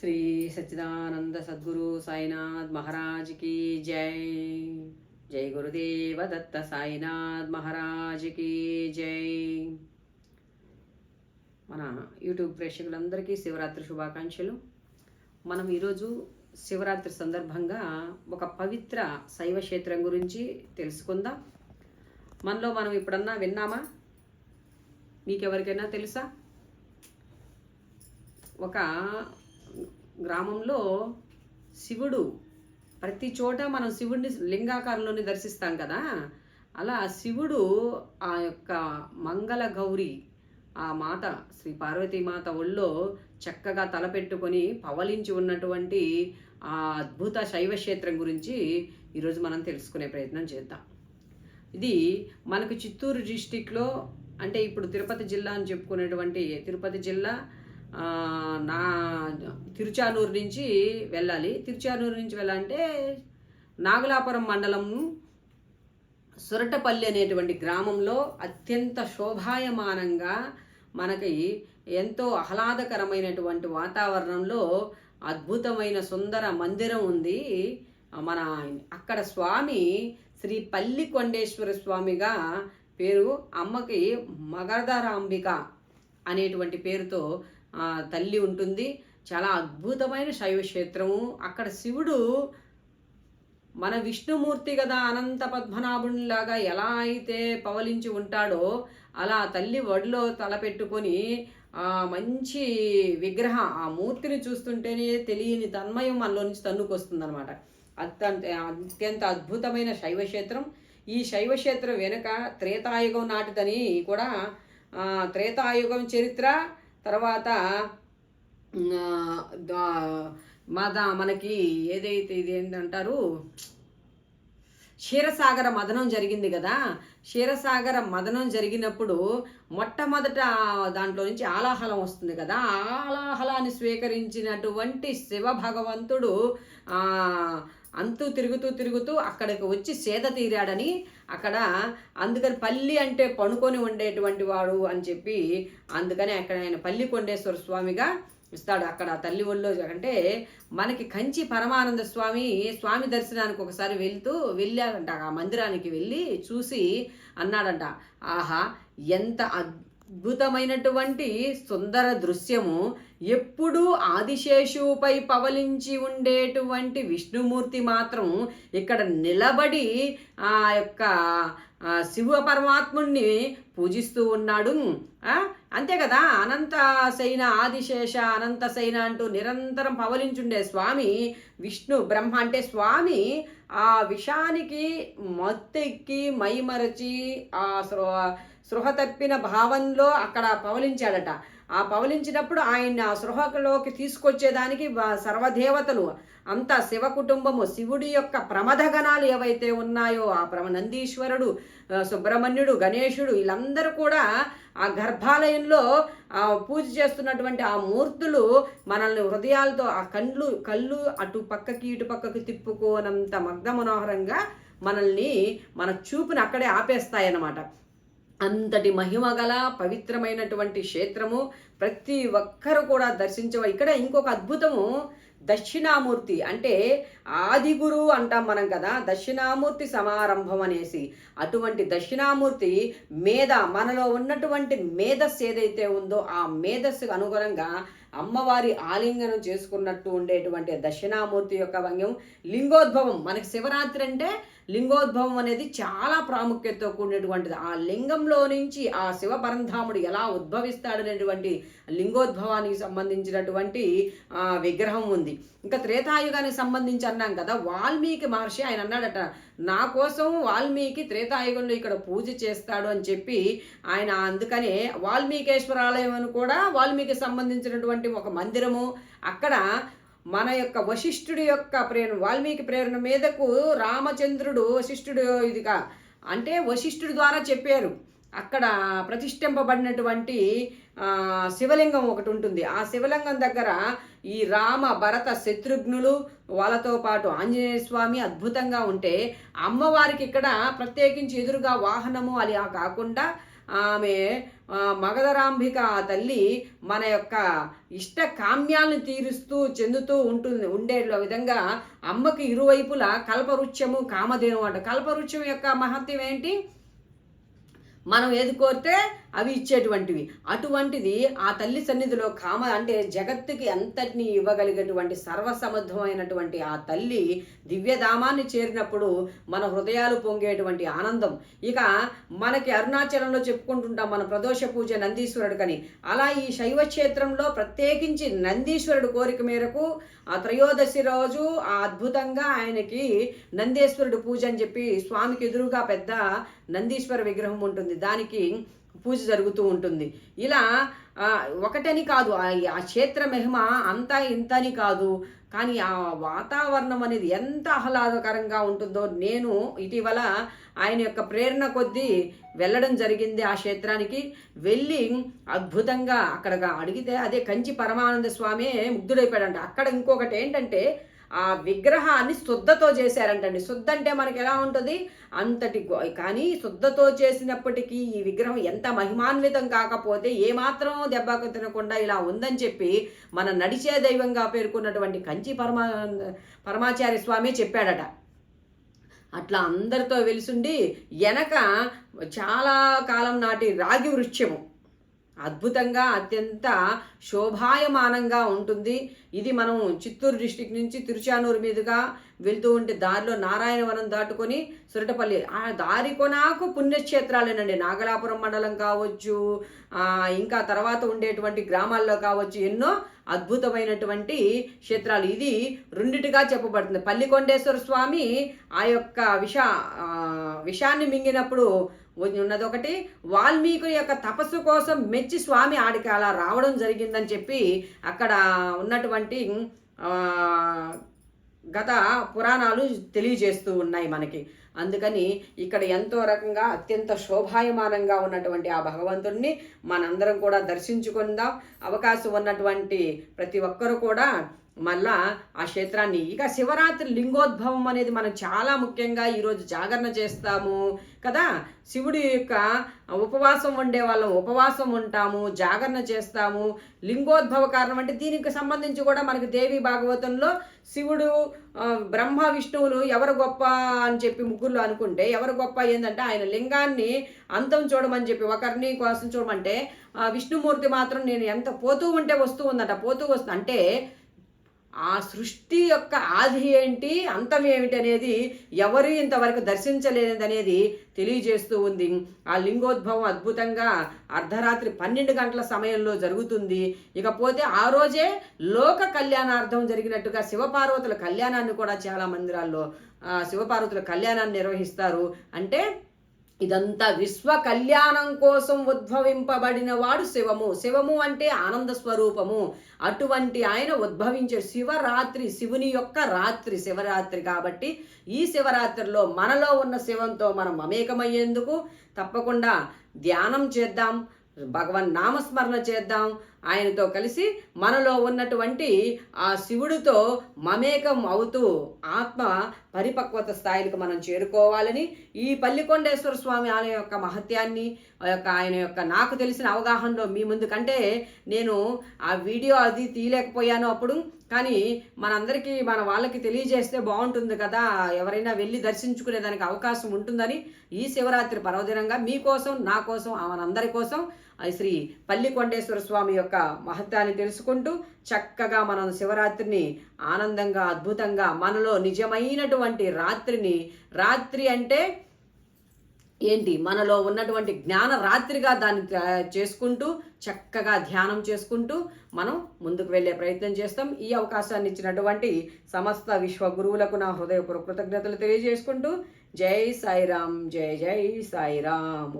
శ్రీ సచ్చిదానంద సద్గురు సాయినాథ్ మహారాజ్కి జై. జై గురుదేవ దత్త సాయినాథ్ మహారాజ్కి జై. మన యూట్యూబ్ ప్రేక్షకులందరికీ శివరాత్రి శుభాకాంక్షలు. మనం ఈరోజు శివరాత్రి సందర్భంగా ఒక పవిత్ర శైవ క్షేత్రం గురించి తెలుసుకుందాం. మనలో మనం ఇప్పుడన్నా విన్నామా? మీకెవరికైనా తెలుసా? ఒక గ్రామంలో శివుడు ప్రతి చోట మనం శివుడిని లింగాకారంలోనే దర్శిస్తాం కదా. అలా శివుడు ఆ యొక్క మంగళ గౌరి ఆ మాత శ్రీ పార్వతీమాత ఒళ్ళో చక్కగా తలపెట్టుకొని పవలించి ఉన్నటువంటి ఆ అద్భుత శైవ క్షేత్రం గురించి ఈరోజు మనం తెలుసుకునే ప్రయత్నం చేద్దాం. ఇది మనకు చిత్తూరు డిస్టిక్లో అంటే ఇప్పుడు తిరుపతి జిల్లా అని చెప్పుకునేటువంటి తిరుపతి జిల్లా నా తిరుచానూరు నుంచి వెళ్ళాలి. తిరుచానూరు నుంచి వెళ్ళాలంటే నాగులాపురం మండలం సురటపల్లి అనేటువంటి గ్రామంలో అత్యంత శోభాయమానంగా మనకి ఎంతో ఆహ్లాదకరమైనటువంటి వాతావరణంలో అద్భుతమైన సుందర మందిరం ఉంది. మన అక్కడ స్వామి శ్రీ పల్లి కొండేశ్వర స్వామిగా పేరు అమ్మకి మగధరాంబిక అనేటువంటి పేరుతో తల్లి ఉంటుంది. చాలా అద్భుతమైన శైవ క్షేత్రము. అక్కడ శివుడు మన విష్ణుమూర్తి కదా అనంత పద్మనాభునిలాగా ఎలా అయితే పవలించి ఉంటాడో అలా తల్లి వడిలో తలపెట్టుకొని ఆ మంచి విగ్రహ ఆ మూర్తిని చూస్తుంటేనే తెలియని తన్మయం మనలో నుంచి తన్నుకొస్తుంది అనమాట అత్యంత అత్యంత అద్భుతమైన శైవక్షేత్రం ఈ శైవక్షేత్రం వెనుక త్రేతాయుగం నాటిదని కూడా త్రేతాయుగం చరిత్ర తర్వాత మద మనకి ఏదైతే ఇది ఏంటంటారు? క్షీరసాగర మదనం జరిగింది కదా. క్షీరసాగర మదనం జరిగినప్పుడు మొట్టమొదట దాంట్లో నుంచి ఆలాహలం వస్తుంది కదా. ఆ ఆలాహలాన్ని స్వీకరించినటువంటి శివ భగవంతుడు అంతూ తిరుగుతూ తిరుగుతూ అక్కడికి వచ్చి సేద తీరాడని అక్కడ అందుకని పల్లి అంటే పనుకొని ఉండేటువంటి వాడు అని చెప్పి అందుకని అక్కడ ఆయన పల్లి కొండేశ్వర స్వామిగా ఇస్తాడు. అక్కడ తల్లి ఒళ్ళో అంటే మనకి కంచి పరమానంద స్వామి స్వామి దర్శనానికి ఒకసారి వెళ్తూ వెళ్ళాడంట. ఆ మందిరానికి వెళ్ళి చూసి అన్నాడంట. ఆహా ఎంత అద్భుతమైనటువంటి సుందర దృశ్యము ఎప్పుడూ ఆదిశేషుపై పవలించి ఉండేటువంటి విష్ణుమూర్తి మాత్రం ఇక్కడ నిలబడి ఆ యొక్క శివ పరమాత్ముణ్ణి పూజిస్తూ ఉన్నాడు. అంతే కదా? అనంత సైన ఆదిశేష అనంత సైన అంటూ నిరంతరం పవలించుండే స్వామి విష్ణు బ్రహ్మ అంటే స్వామి ఆ విషానికి మత్తెక్కి మైమరచి ఆ సృహ తప్పిన భావంలో అక్కడ పవలించాడట. ఆ పవలించినప్పుడు ఆయన ఆ సృహలోకి తీసుకొచ్చేదానికి సర్వదేవతలు అంతా శివ కుటుంబము శివుడి యొక్క ప్రమథగణాలు ఏవైతే ఉన్నాయో ఆ ప్రమ నందీశ్వరుడు సుబ్రహ్మణ్యుడు గణేశుడు వీళ్ళందరూ కూడా ఆ గర్భాలయంలో ఆ పూజ చేస్తున్నటువంటి ఆ మూర్తులు మనల్ని హృదయాలతో ఆ కళ్ళు కళ్ళు అటు పక్కకి ఇటు పక్కకి తిప్పుకోనంత మగ్ధ మనోహరంగా మనల్ని మన చూపుని అక్కడే ఆపేస్తాయన్నమాట. అంతటి మహిమ గల పవిత్రమైనటువంటి క్షేత్రము. ప్రతి ఒక్కరు కూడా దర్శించవ ఇక్కడ ఇంకొక అద్భుతము దక్షిణామూర్తి అంటే ఆది గురువు అంటాం మనం కదా దక్షిణామూర్తి సమారంభం అనేసి. అటువంటి దక్షిణామూర్తి మేధ మనలో ఉన్నటువంటి మేధస్సు ఏదైతే ఉందో ఆ మేధస్సుకు అనుగుణంగా అమ్మవారి ఆలింగనం చేసుకున్నట్టు ఉండేటువంటి దక్షిణామూర్తి యొక్క భంగ్యం లింగోద్భవం మనకి శివరాత్రి అంటే లింగోద్భవం అనేది చాలా ప్రాముఖ్యతతో కూడినటువంటిది. ఆ లింగంలో నుంచి ఆ శివ పరంధాముడు ఎలా ఉద్భవిస్తాడనేటువంటి లింగోద్భవానికి సంబంధించినటువంటి విగ్రహం ఉంది. ఇంకా త్రేతాయుగానికి సంబంధించి అన్నాం కదా వాల్మీకి మహర్షి ఆయన అన్నాడట నా కోసం వాల్మీకి త్రేతాయుగంలో ఇక్కడ పూజ చేస్తాడు అని చెప్పి ఆయన అందుకనే వాల్మీకేశ్వర ఆలయం అని కూడా వాల్మీకి సంబంధించినటువంటి ఒక మందిరము అక్కడ మన యొక్క వశిష్ఠుడి యొక్క ప్రేరణ వాల్మీకి ప్రేరణ మీదకు రామచంద్రుడు వశిష్ఠుడు ఇదిగా అంటే వశిష్ఠుడి ద్వారా చెప్పారు. అక్కడ ప్రతిష్ఠింపబడినటువంటి శివలింగం ఒకటి ఉంటుంది. ఆ శివలింగం దగ్గర ఈ రామ భరత శత్రుఘ్నులు వాళ్ళతో పాటు ఆంజనేయ స్వామి అద్భుతంగా ఉంటే అమ్మవారికి ఇక్కడ ప్రత్యేకించి ఎదురుగా వాహనము అలా కాకుండా ఆమె మగధరాంబిక ఆ తల్లి మన యొక్క ఇష్ట కామ్యాలను తీరుస్తూ చెందుతూ ఉంటుంది ఉండే విధంగా అమ్మకి ఇరువైపులా కల్పవృక్షము కామధేను అంట. కల్పవృక్షం యొక్క మహత్యం ఏంటి? మనం ఏది కోరితే అవి ఇచ్చేటువంటివి. అటువంటిది ఆ తల్లి సన్నిధిలో కామ అంటే జగత్తుకి అంతటిని ఇవ్వగలిగేటువంటి సర్వసమర్థమైనటువంటి ఆ తల్లి దివ్యధామాన్ని చేరినప్పుడు మన హృదయాలు పొంగేటువంటి ఆనందం. ఇక మనకి అరుణాచలంలో చెప్పుకుంటుంటాం మన ప్రదోష పూజ నందీశ్వరుడు కని అలా ఈ శైవ క్షేత్రంలో ప్రత్యేకించి నందీశ్వరుడు కోరిక మేరకు ఆ త్రయోదశి రోజు ఆ అద్భుతంగా ఆయనకి నందేశ్వరుడు పూజ అని చెప్పి స్వామికి ఎదురుగా పెద్ద నందీశ్వర విగ్రహం ఉంటుంది. దానికి పూజ జరుగుతూ ఉంటుంది. ఇలా ఒకటని కాదు ఆ క్షేత్ర మహిమ అంతా ఇంతని కాదు. కానీ ఆ వాతావరణం అనేది ఎంత ఆహ్లాదకరంగా ఉంటుందో నేను ఇటీవల ఆయన యొక్క ప్రేరణ కొద్దీ వెళ్ళడం జరిగింది ఆ క్షేత్రానికి. వెళ్ళి అద్భుతంగా అక్కడ అడిగితే అదే కంచి పరమానంద స్వామి ముగ్ధుడైపోయాడంట. అక్కడ ఇంకొకటి ఏంటంటే ఆ విగ్రహాన్ని శుద్ధతో చేశారంటండి. శుద్ధ అంటే మనకి ఎలా ఉంటుంది? అంతటి కానీ శుద్ధతో చేసినప్పటికీ ఈ విగ్రహం ఎంత మహిమాన్వితం కాకపోతే ఏమాత్రం దెబ్బకు తినకుండా ఇలా ఉందని చెప్పి మన నడిచే దైవంగా పేర్కొన్నటువంటి కంచి పరమా పరమాచార్య స్వామి చెప్పాడట. అట్లా అందరితో వెలిసుండి వెనక చాలా కాలం నాటి రాగి వృక్షము. అద్భుతంగా అత్యంత శోభాయమానంగా ఉంటుంది. ఇది మనం చిత్తూరు డిస్టిక్ నుంచి తిరుచానూరు మీదుగా వెళ్తూ ఉంటే దారిలో నారాయణవనం దాటుకొని సురటపల్లి. ఆ దారి కొనాకు పుణ్యక్షేత్రాలేనండి. నాగలాపురం మండలం కావచ్చు ఇంకా తర్వాత ఉండేటువంటి గ్రామాల్లో కావచ్చు ఎన్నో అద్భుతమైనటువంటి క్షేత్రాలు. ఇది రెండిటిగా చెప్పబడుతుంది. పల్లికొండేశ్వర స్వామి ఆ యొక్క విష విషాన్ని మింగినప్పుడు ఉన్నది ఒకటి వాల్మీకి యొక్క తపస్సు కోసం మెచ్చి స్వామి ఆడికి అలా రావడం జరిగిందని చెప్పి అక్కడ ఉన్నటువంటి గత పురాణాలు తెలియజేస్తూ ఉన్నాయి మనకి. అందుకని ఇక్కడ ఎంతో రకంగా అత్యంత శోభాయమానంగా ఉన్నటువంటి ఆ భగవంతుడిని మనందరం కూడా దర్శించుకుందాం. అవకాశం ఉన్నటువంటి ప్రతి ఒక్కరు కూడా మళ్ళా ఆ క్షేత్రాన్ని. ఇక శివరాత్రి లింగోద్భవం అనేది మనం చాలా ముఖ్యంగా ఈరోజు జాగరణ చేస్తాము కదా. శివుడి యొక్క ఉపవాసం ఉండే వాళ్ళం ఉపవాసం ఉంటాము జాగరణ చేస్తాము. లింగోద్భవ కారణం అంటే దీనికి సంబంధించి కూడా మనకి దేవి భాగవతంలో శివుడు బ్రహ్మ విష్ణువులు ఎవరు గొప్ప అని చెప్పి ముగ్గురులో అనుకుంటే ఎవరు గొప్ప ఏంటంటే ఆయన లింగాన్ని అంతం చూడమని చెప్పి ఒకరిని కోసం చూడమంటే విష్ణుమూర్తి మాత్రం నేను ఎంత పోతూ ఉంటే వస్తూ ఉందంట పోతూ వస్తుంది అంటే ఆ సృష్టి యొక్క ఆది ఏంటి అంతం ఏమిటి అనేది ఎవరు ఇంతవరకు దర్శించలేదనేది తెలియజేస్తూ ఉంది. ఆ లింగోద్భవం అద్భుతంగా అర్ధరాత్రి పన్నెండు గంటల సమయంలో జరుగుతుంది. ఇకపోతే ఆ రోజే లోక కళ్యాణార్థం జరిగినట్టుగా శివపార్వతుల కళ్యాణాన్ని కూడా చాలా మందిరాల్లో శివపార్వతుల కళ్యాణాన్ని నిర్వహిస్తారు. అంటే ఇదంతా విశ్వ కళ్యాణం కోసం ఉద్భవింపబడిన వాడు శివము. శివము అంటే ఆనంద స్వరూపము. అటువంటి ఆయన ఉద్భవించే శివరాత్రి శివుని యొక్క రాత్రి శివరాత్రి కాబట్టి ఈ శివరాత్రిలో మనలో ఉన్న శివంతో మనం మమేకమయ్యేందుకు తప్పకుండా ధ్యానం చేద్దాం. భగవన్ నామస్మరణ చేద్దాం. ఆయనతో కలిసి మనలో ఉన్నటువంటి ఆ శివుడితో మమేకం అవుతూ ఆత్మ పరిపక్వత స్థాయికి మనం చేరుకోవాలని ఈ పల్లికొండేశ్వర స్వామి ఆలయం యొక్క మహత్యాన్ని యొక్క ఆయన యొక్క నాకు తెలిసిన అవగాహనలో మీ ముందు కంటే నేను ఆ వీడియో అది తీయలేకపోయాను అప్పుడు. కానీ మనందరికీ మన వాళ్ళకి తెలియజేస్తే బాగుంటుంది కదా. ఎవరైనా వెళ్ళి దర్శించుకునే దానికి అవకాశం ఉంటుందని ఈ శివరాత్రి పర్వదినంగా మీకోసం నా కోసం మనందరి కోసం శ్రీ పల్లికొండేశ్వర స్వామి యొక్క మహత్వాన్ని తెలుసుకుంటూ చక్కగా మనం శివరాత్రిని ఆనందంగా అద్భుతంగా మనలో నిజమైనటువంటి రాత్రిని రాత్రి అంటే ఏంటి? మనలో ఉన్నటువంటి జ్ఞాన రాత్రిగా దాన్ని చేసుకుంటూ చక్కగా ధ్యానం చేసుకుంటూ మనం ముందుకు వెళ్ళే ప్రయత్నం చేస్తాం. ఈ అవకాశాన్ని ఇచ్చినటువంటి సమస్త విశ్వ గురువులకు నా హృదయపూర్వ కృతజ్ఞతలు తెలియజేసుకుంటూ జై సాయిరామ్ జై జై సాయిరామ్.